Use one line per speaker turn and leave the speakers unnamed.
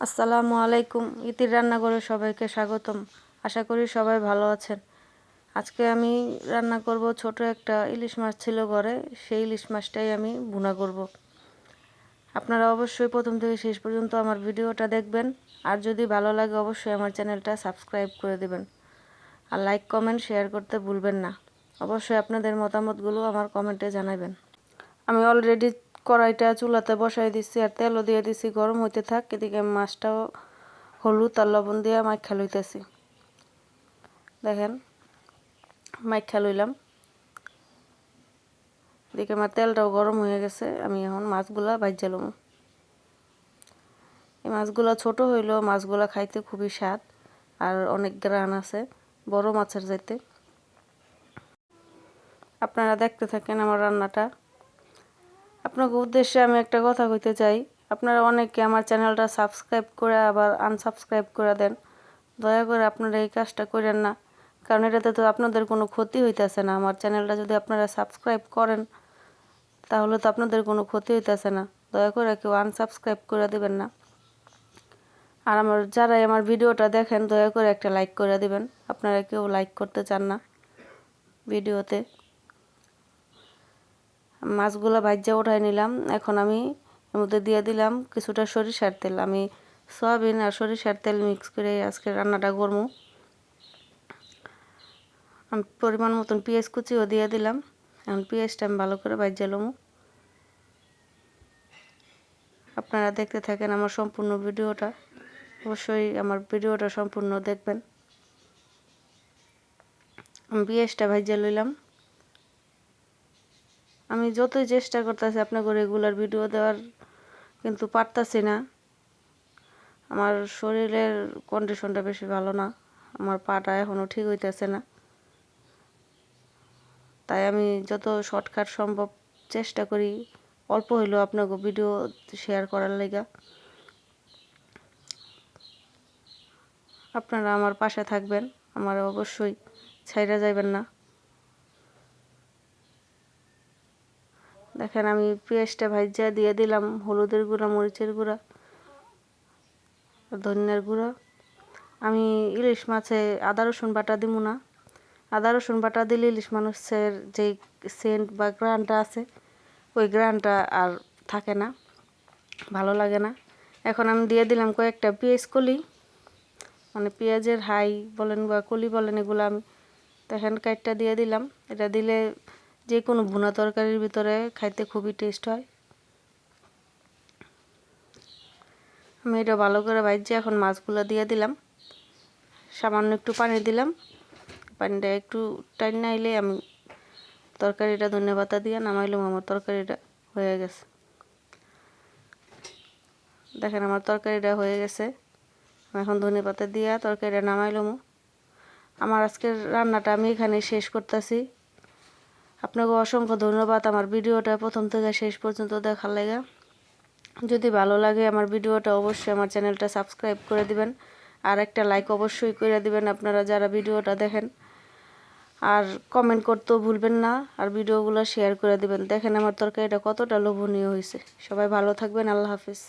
আসসালামু আলাইকুম। ইতির রান্নাঘরে সবাইকে স্বাগতম। আশা করি সবাই ভালো আছেন। আজকে আমি রান্না করব ছোট একটা ইলিশ মাছ ছিল ঘরে, সেই ইলিশ মাছটাই আমি ভুনা করব। আপনারা অবশ্যই প্রথম থেকে শেষ পর্যন্ত আমার ভিডিওটা দেখবেন। আর যদি ভালো লাগে, অবশ্যই আমার চ্যানেলটা সাবস্ক্রাইব করে দেবেন। আর লাইক, কমেন্ট, শেয়ার করতে ভুলবেন না। অবশ্যই আপনাদের মতামতগুলো আমার কমেন্টে জানাবেন। আমি অলরেডি কড়াইটা চুলাতে বসাই দিচ্ছি আর তেলও দিয়ে দিছি, গরম হইতে থাক। এদিকে মাছটাও হলুদ আর লবণ দিয়ে মাইখা লইতেছি। দেখেন, মাইখা লইলাম। এদিকে আমার তেলটাও গরম হয়ে গেছে, আমি এখন মাছগুলা ভাজ্যালাম এই মাছগুলা ছোট হইলেও মাছগুলা খাইতে খুবই স্বাদ আর অনেক গ্রান আছে, বড় মাছের যাইতে আপনারা দেখতে থাকেন আমার রান্নাটা। আপনাকে উদ্দেশ্যে আমি একটা কথা কইতে চাই। আপনারা অনেকে আমার চ্যানেলটা সাবস্ক্রাইব করে আবার আনসাবস্ক্রাইব করে দেন। দয়া করে আপনারা এই কাজটা করেন না, কারণ এটাতে তো আপনাদের কোনো ক্ষতি হইতেছে না। আমার চ্যানেলটা যদি আপনারা সাবস্ক্রাইব করেন, তাহলে তো আপনাদের কোনো ক্ষতি হইতেছে না। দয়া করে কেউ আনসাবস্ক্রাইব করে দেবেন না। আর আমার, যারাই আমার ভিডিওটা দেখেন, দয়া করে একটা লাইক করে দিবেন। আপনারা কেউ লাইক করতে চান না ভিডিওতে। মাছগুলো ভাজ্যা উঠাই নিলাম। এখন আমি এর মধ্যে দিয়ে দিলাম কিছুটা সরিষার তেল। আমি সয়াবিন আর সরিষার তেল মিক্স করে আজকে রান্নাটা করব। আমি পরিমাণ মতন পেঁয়াজ কুচিও দিয়ে দিলাম। এখন পেঁয়াজটা আমি ভালো করে ভাজ্যালাম আপনারা দেখতে থাকেন আমার সম্পূর্ণ ভিডিওটা। অবশ্যই আমার ভিডিওটা সম্পূর্ণ দেখবেন। আমি পেঁয়াজটা ভাজ্যা লইলাম। আমি যতই চেষ্টা করতেছি আপনাকে রেগুলার ভিডিও দেওয়ার, কিন্তু পারতাছি না। আমার শরীরের কন্ডিশনটা বেশি ভালো না। আমার পাটা এখনও ঠিক হইতেছে না। তাই আমি যত শর্টকাট সম্ভব চেষ্টা করি, অল্প হইলেও আপনাকে ভিডিও শেয়ার করার লেগা। আপনারা আমার পাশে থাকবেন, আমার অবশ্যই ছাইরা যাইবেন না। দেখেন আমি পেঁয়াজটা ভাজা দিয়ে দিলাম, হলুদের গুঁড়া, মরিচের গুঁড়া, ধনিয়ার গুঁড়া। আমি ইলিশ মাছে আদা, রসুন বাটা দিব না। আদা, রসুন বাটা দিলে ইলিশ মানুষের যে সেন্ট বা গ্রানটা আছে, ওই গ্রানটা আর থাকে না, ভালো লাগে না। এখন আমি দিয়ে দিলাম কয়েকটা পেঁয়াজ কলি। মানে পেঁয়াজের হাই বলেন বা কলি বলেন এগুলো আমি দেখেন কাইটটা দিয়ে দিলাম। এটা দিলে যে কোনো ভুনা তরকারির ভিতরে খাইতে খুবই টেস্ট হয়। আমি এটা ভালো করে ভাজছি, এখন মাছগুলো দিয়ে দিলাম। সামান্য একটু পানি দিলাম। পানিটা একটু টাইম না এলে আমি তরকারিটা ধনে পাতা দিয়ে নামাইলাম, আমার তরকারিটা হয়ে গেছে। দেখেন আমার তরকারিটা হয়ে গেছে। এখন ধনে পাতা দিয়ে তরকারিটা নামাইলাম আমার আজকের রান্নাটা আমি এখানে শেষ করতেছি। আপনাকে অসংখ্য ধন্যবাদ। আমার ভিডিওটা প্রথম থেকে শেষ পর্যন্ত দেখার লাগে। যদি ভালো লাগে আমার ভিডিওটা অবশ্যই আমার চ্যানেলটা সাবস্ক্রাইব করে দিবেন। আর একটা লাইক অবশ্যই করে দিবেন আপনারা যারা ভিডিওটা দেখেন। আর কমেন্ট করতেও ভুলবেন না, আর ভিডিওগুলো শেয়ার করে দিবেন। দেখেন আমার তরকারিটা কতটা লোভনীয় হয়েছে সবাই ভালো থাকবেন, আল্লাহ হাফিজ।